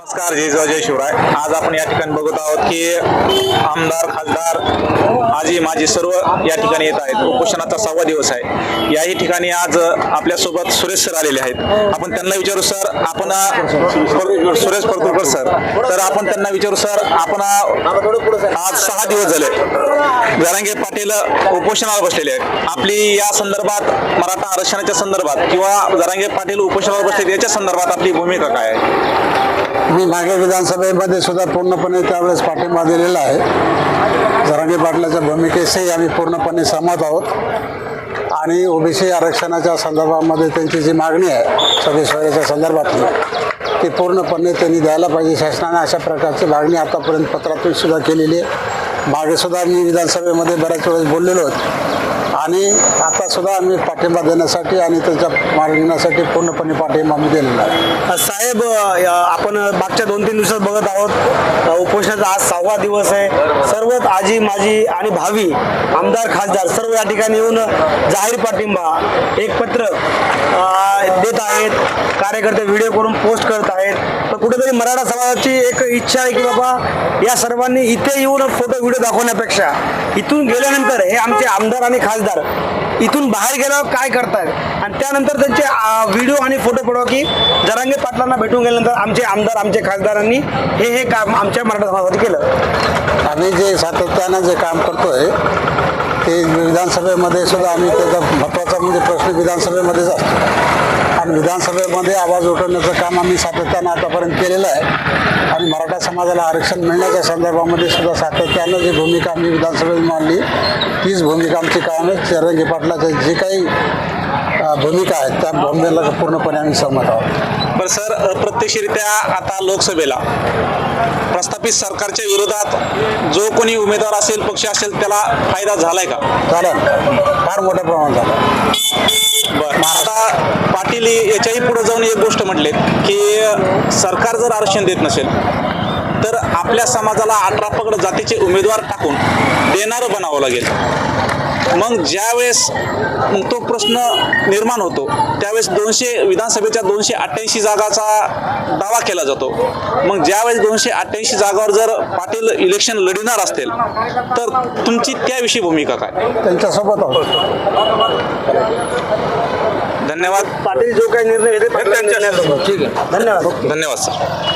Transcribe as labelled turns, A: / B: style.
A: नमस्कार जय जय शिवराय. आज आपण या ठिकाणी बघत आहोत की आमदार खासदार आजी माझी सर्व या ठिकाणी येत आहेत. उपोषणाचा सहावा दिवस आहे. याही ठिकाणी आज आपल्यासोबत सुरेश सर आलेले आहेत. आपण त्यांना विचारू सर आपण सुरेश परतुरकर सर. तर आपण त्यांना विचारू सर आपण आज सहा दिवस झाले. जरांगे पाटील उपोषणावर बसलेले आहेत. आपली या संदर्भात मराठा आरक्षणाच्या संदर्भात किंवा जरांगे पाटील उपोषणावर बसलेले याच्या संदर्भात आपली भूमिका काय आहे?
B: मी मागे विधानसभेमध्ये सुद्धा पूर्णपणे त्यावेळेस पाठिंबा दिलेला आहे. जरांगे पाटलाच्या भूमिकेशी आम्ही पूर्णपणे सहमत आहोत. आणि ओबीसी आरक्षणाच्या संदर्भामध्ये त्यांची जी मागणी आहे सव्वीस संदर्भातली ती पूर्णपणे त्यांनी द्यायला पाहिजे शासनाने अशा प्रकारची मागणी आतापर्यंत पत्रातून सुद्धा केलेली आहे. मागेसुद्धा मी विधानसभेमध्ये बऱ्याच वेळेस बोललेलो होतो. आणि आता सुद्धा आम्ही पाठिंबा देण्यासाठी आणि त्यांच्या मागण्यासाठी पूर्णपणे पाठिंबा आम्ही दिलेला आहे.
C: साहेब आपण मागच्या दोन तीन दिवसात बघत आहोत उपोषणाचा आज सहावा दिवस आहे. सर्वच आजी माजी आणि भावी आमदार खासदार सर्व या ठिकाणी येऊन जाहीर पाठिंबा एक पत्र देत आहेत. कार्यकर्ते व्हिडिओ करून पोस्ट करत आहेत. तर कुठेतरी मराठा समाजाची एक इच्छा आहे की बाबा या सर्वांनी इथे येऊन फोटो व्हिडिओ दाखवण्यापेक्षा इथून गेल्यानंतर हे आमचे आमदार आणि खासदार इथून बाहेर गेल्यावर काय करतायत आणि त्यानंतर त्यांचे व्हिडिओ आणि फोटो पडवा की जरांगे पाटलांना भेटून गेल्यानंतर आमचे आमदार आमचे खासदारांनी हे हे काम आमच्या मराठा समाजासाठी केलं.
B: आम्ही जे सातत्यानं जे काम करतोय ते विधानसभेमध्ये सुद्धा आम्ही त्याचा महत्त्वाचा म्हणजे प्रश्न विधानसभेमध्येच असतो. आणि विधानसभेमध्ये आवाज उठवण्याचं काम आम्ही सातत्यानं आतापर्यंत केलेलं आहे. आणि मराठा समाजाला आरक्षण मिळण्याच्या संदर्भामध्ये सुद्धा सातत्यानं जी भूमिका आम्ही विधानसभेत मांडली तीच भूमिका आमची कायम आहे चरंगी पाटलाच्या जे काही भूमिका आहेत त्या भूमिकेला पूर्णपणे आम्ही सहमत आहोत.
A: बरं सर अप्रत्यक्षरित्या आता लोकसभेला प्रस्थापित सरकारच्या विरोधात जो कोणी उमेदवार असेल पक्ष असेल त्याला फायदा झालाय का?
B: झालं. फार मोठ्या प्रमाणात झालं.
A: पाटील याच्याही पुढे जाऊन एक गोष्ट म्हटले की सरकार जर आरक्षण देत नसेल तर आपल्या समाजाला अठरा पकड जातीचे उमेदवार टाकून देणारं बनावं लागेल. मग ज्यावेळेस तो प्रश्न निर्माण होतो त्यावेळेस दोनशे विधानसभेच्या दोनशे अठ्ठ्याऐंशी जागाचा दावा केला जातो. मग ज्यावेळेस दोनशे अठ्ठ्याऐंशी जागावर जर पाटील इलेक्शन लढणार असतील तर तुमची त्याविषयी भूमिका काय?
B: त्यांच्यासोबत
A: धन्यवाद.
C: पाटील जो काही निर्णय घेते
A: त्यांच्या-
C: ठीक आहे. धन्यवाद.
A: धन्यवाद सर.